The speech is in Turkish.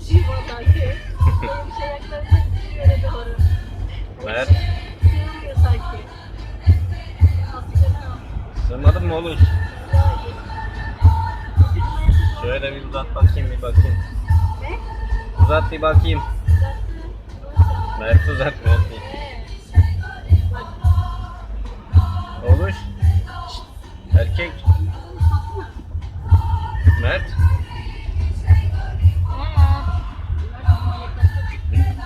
acıyor vallahi. Benim şey ayaklarımda gidiyor öyle doğru. Mert. Sığmıyor sanki. Sığmadın mı oğlum? Şöyle bir uzat bakayım bir bakayım. Ne? Uzat bir bakayım. Mert uzat Mert. Şşt, Erkek.